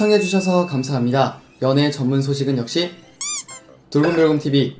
시청해주셔서 감사합니다. 연애 전문 소식은 역시 돌곰돌곰TV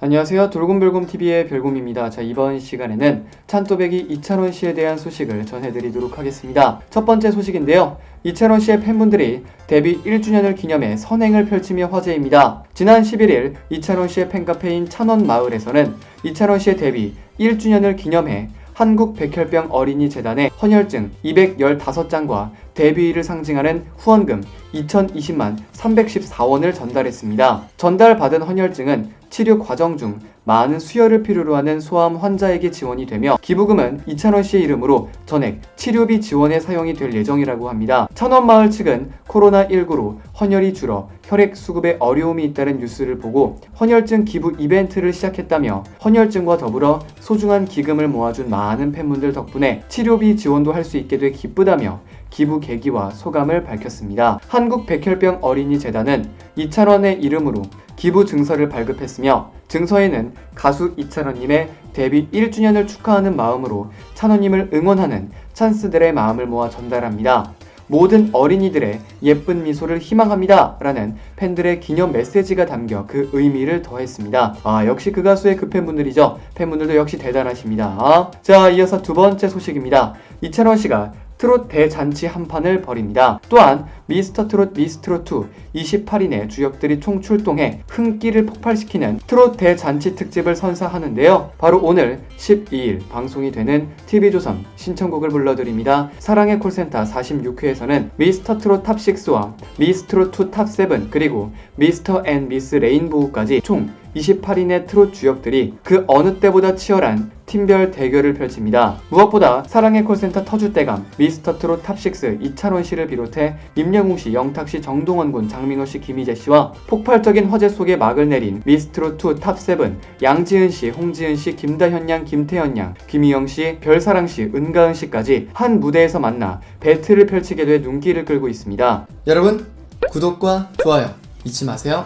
안녕하세요. 돌곰돌곰TV의 별곰입니다. 자, 이번 시간에는 찬또배기 이찬원 씨에 대한 소식을 전해드리도록 하겠습니다. 첫 번째 소식인데요. 이찬원 씨의 팬분들이 데뷔 1주년을 기념해 선행을 펼치며 화제입니다. 지난 11일 이찬원 씨의 팬카페인 찬원 마을에서는 이찬원 씨의 데뷔 1주년을 기념해 한국 백혈병 어린이 재단에 헌혈증 215장과 데뷔를 상징하는 후원금 2020만 314원을 전달했습니다. 전달받은 헌혈증은 치료 과정 중 많은 수혈을 필요로 하는 소암 환자에게 지원이 되며 기부금은 이찬원 씨의 이름으로 전액 치료비 지원에 사용이 될 예정이라고 합니다. 천원마을 측은 코로나19로 헌혈이 줄어 혈액 수급에 어려움이 있다는 뉴스를 보고 헌혈증 기부 이벤트를 시작했다며 헌혈증과 더불어 소중한 기금을 모아준 많은 팬분들 덕분에 치료비 지원도 할 수 있게 돼 기쁘다며 기부 계기와 소감을 밝혔습니다. 한국 백혈병 어린이 재단은 이찬원의 이름으로 기부 증서를 발급했으며 증서에는 가수 이찬원님의 데뷔 1주년을 축하하는 마음으로 찬원님을 응원하는 찬스들의 마음을 모아 전달합니다. 모든 어린이들의 예쁜 미소를 희망합니다. 라는 팬들의 기념 메시지가 담겨 그 의미를 더했습니다. 아, 역시 그 가수의 그 팬분들이죠. 팬분들도 역시 대단하십니다. 자, 이어서 두 번째 소식입니다. 이찬원 씨가 트롯 대잔치 한판을 벌입니다. 또한 미스터 트롯 미스트롯 2 28인의 주역들이 총 출동해 흥기를 폭발시키는 트롯 대잔치 특집을 선사하는데요. 바로 오늘 12일 방송이 되는 TV조선 신청곡을 불러드립니다. 사랑의 콜센터 46회에서는 미스터 트롯 탑6와 미스트롯 2 탑7 그리고 미스터 앤 미스 레인보우까지 총 28인의 트롯 주역들이 그 어느 때보다 치열한 팀별 대결을 펼칩니다. 무엇보다 사랑의 콜센터 터줏대감 미스터 트롯 탑6 이찬원 씨를 비롯해 임영웅 씨, 영탁 씨, 정동원 군, 장민호 씨, 김희재 씨와 폭발적인 화제 속에 막을 내린 미스트롯 2 탑7 양지은 씨, 홍지은 씨, 김다현 양, 김태현 양, 김희영 씨, 별사랑 씨, 은가은 씨까지 한 무대에서 만나 배틀을 펼치게 돼 눈길을 끌고 있습니다. 여러분 구독과 좋아요 잊지 마세요.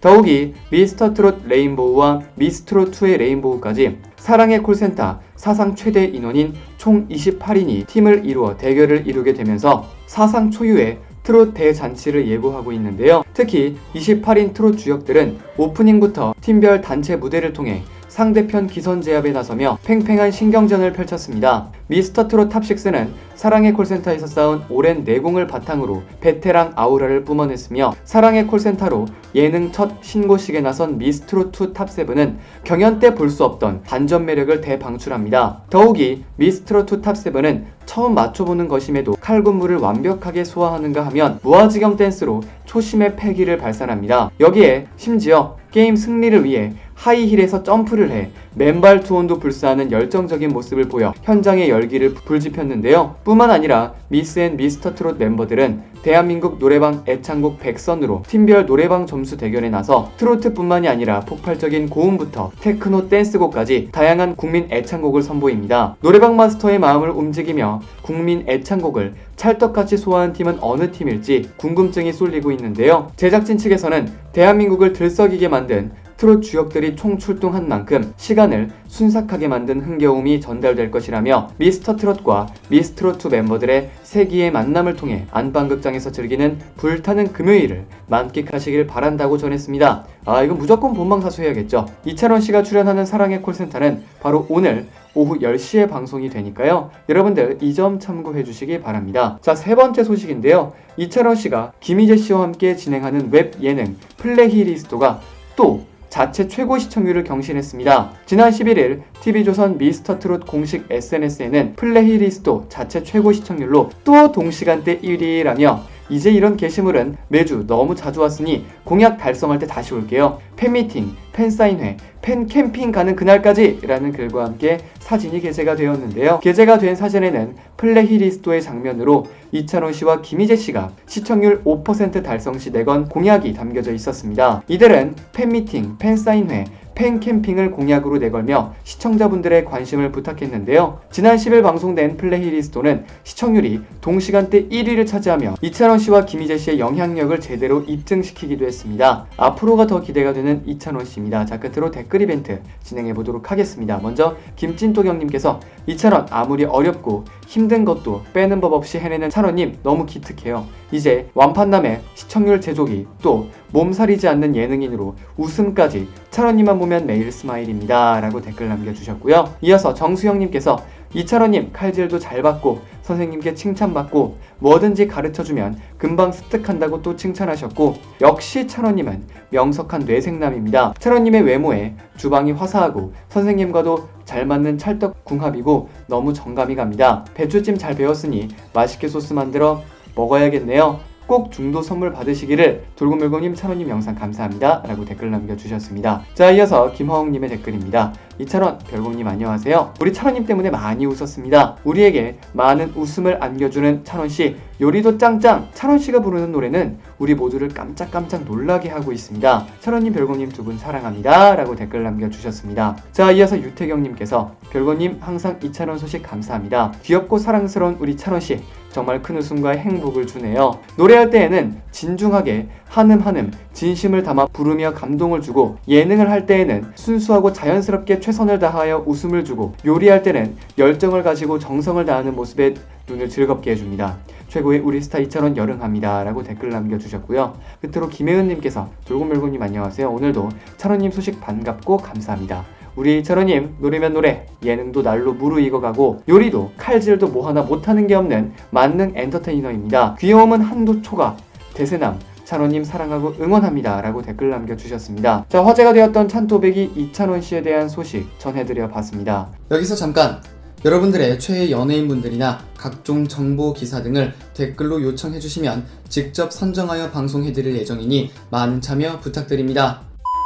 더욱이 미스터 트롯 레인보우와 미스트롯 2의 레인보우까지 사랑의 콜센터 사상 최대 인원인 총 28인이 팀을 이루어 대결을 이루게 되면서 사상 초유의 트롯 대잔치를 예고하고 있는데요. 특히 28인 트롯 주역들은 오프닝부터 팀별 단체 무대를 통해 상대편 기선 제압에 나서며 팽팽한 신경전을 펼쳤습니다. 미스터 트롯 탑6는 사랑의 콜센터에서 쌓은 오랜 내공을 바탕으로 베테랑 아우라를 뿜어냈으며 사랑의 콜센터로 예능 첫 신고식에 나선 미스트롯2 탑7은 경연 때 볼 수 없던 반전 매력을 대방출합니다. 더욱이 미스트롯2 탑7은 처음 맞춰보는 것임에도 칼군무를 완벽하게 소화하는가 하면 무아지경 댄스로 초심의 패기를 발산합니다. 여기에 심지어 게임 승리를 위해 하이힐에서 점프를 해 맨발 투혼도 불사하는 열정적인 모습을 보여 현장의 열기를 불지폈는데요. 뿐만 아니라 미스 앤 미스터 트롯 멤버들은 대한민국 노래방 애창곡 100선으로 팀별 노래방 점수 대결에 나서 트로트뿐만이 아니라 폭발적인 고음부터 테크노 댄스곡까지 다양한 국민 애창곡을 선보입니다. 노래방 마스터의 마음을 움직이며 국민 애창곡을 찰떡같이 소화한 팀은 어느 팀일지 궁금증이 쏠리고 있는데요. 제작진 측에서는 대한민국을 들썩이게 만든 트롯 주역들이 총출동한 만큼 시간을 순삭하게 만든 흥겨움이 전달될 것이라며 미스터 트롯과 미스트롯2 멤버들의 세기의 만남을 통해 안방극장에서 즐기는 불타는 금요일을 만끽하시길 바란다고 전했습니다. 아 이건 무조건 본방 사수해야겠죠. 이찬원 씨가 출연하는 사랑의 콜센터는 바로 오늘 오후 10시에 방송이 되니까요. 여러분들 이 점 참고해 주시기 바랍니다. 자, 세 번째 소식인데요. 이찬원 씨가 김희재 씨와 함께 진행하는 웹 예능 플레이리스토가 또 자체 최고 시청률을 경신했습니다. 지난 11일 TV조선 미스터 트롯 공식 SNS에는 플레이리스토 자체 최고 시청률로 또 동시간대 1위라며 이제 이런 게시물은 매주 너무 자주 왔으니 공약 달성할 때 다시 올게요. 팬미팅, 팬사인회, 팬캠핑 가는 그날까지 라는 글과 함께 사진이 게재가 되었는데요. 게재가 된 사진에는 플레이리스토의 장면으로 이찬원 씨와 김희재 씨가 시청률 5% 달성 시 내건 공약이 담겨져 있었습니다. 이들은 팬미팅, 팬사인회, 팬 캠핑을 공약으로 내걸며 시청자분들의 관심을 부탁했는데요. 지난 10일 방송된 플레이리스토는 시청률이 동시간대 1위를 차지하며 이찬원 씨와 김희재 씨의 영향력을 제대로 입증시키기도 했습니다. 앞으로가 더 기대가 되는 이찬원 씨입니다. 자, 끝으로 댓글 이벤트 진행해 보도록 하겠습니다. 먼저 김찐또경님께서 이찬원 아무리 어렵고 힘든 것도 빼는 법 없이 해내는 찬원님 너무 기특해요. 이제 완판남의 시청률 제조기 또 몸살이지 않는 예능인으로 웃음까지 찬원님만 보면 매일 스마일입니다. 라고 댓글 남겨주셨고요. 이어서 정수영님께서 이찬원님 칼질도 잘 받고 선생님께 칭찬받고 뭐든지 가르쳐주면 금방 습득한다고 또 칭찬하셨고 역시 찬원님은 명석한 뇌생남입니다. 찬원님의 외모에 주방이 화사하고 선생님과도 잘 맞는 찰떡 궁합이고 너무 정감이 갑니다. 배추찜 잘 배웠으니 맛있게 소스 만들어 먹어야겠네요. 꼭 중도 선물 받으시기를 돌고물고님 찬원님 영상 감사합니다. 라고 댓글 남겨주셨습니다. 자 이어서 김화웅님의 댓글입니다 이찬원 별공님 안녕하세요. 우리 찬원님 때문에 많이 웃었습니다. 우리에게 많은 웃음을 안겨주는 찬원씨 요리도 짱짱! 찬원씨가 부르는 노래는 우리 모두를 깜짝깜짝 놀라게 하고 있습니다. 찬원님 별공님 두 분 사랑합니다. 라고 댓글 남겨주셨습니다. 자 이어서 유태경님께서 별공님 항상 이찬원 소식 감사합니다. 귀엽고 사랑스러운 우리 찬원씨 정말 큰 웃음과 행복을 주네요. 노래할 때에는 진중하게 한음 한음 진심을 담아 부르며 감동을 주고 예능을 할 때에는 순수하고 자연스럽게 최선을 다하여 웃음을 주고 요리할 때는 열정을 가지고 정성을 다하는 모습에 눈을 즐겁게 해줍니다. 최고의 우리 스타 이찬원 열응합니다. 라고 댓글 남겨주셨고요. 끝으로 김혜은님께서 돌고물고님 안녕하세요. 오늘도 찬원님 소식 반갑고 감사합니다. 우리 철호님 노래면 노래 예능도 날로 무르익어가고 요리도 칼질도 뭐 하나 못하는 게 없는 만능 엔터테이너입니다 귀여움은 한도 초과 대세남 찬호님 사랑하고 응원합니다 라고 댓글 남겨주셨습니다. 자 화제가 되었던 찬토백이 이찬원 씨에 대한 소식 전해드려 봤습니다. 여기서 잠깐 여러분들의 최애 연예인분들이나 각종 정보 기사 등을 댓글로 요청해 주시면 직접 선정하여 방송해드릴 예정이니 많은 참여 부탁드립니다.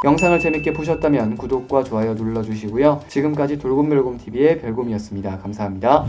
영상을 재밌게 보셨다면 구독과 좋아요 눌러주시고요. 지금까지 돌곰멸곰TV의 별곰이었습니다. 감사합니다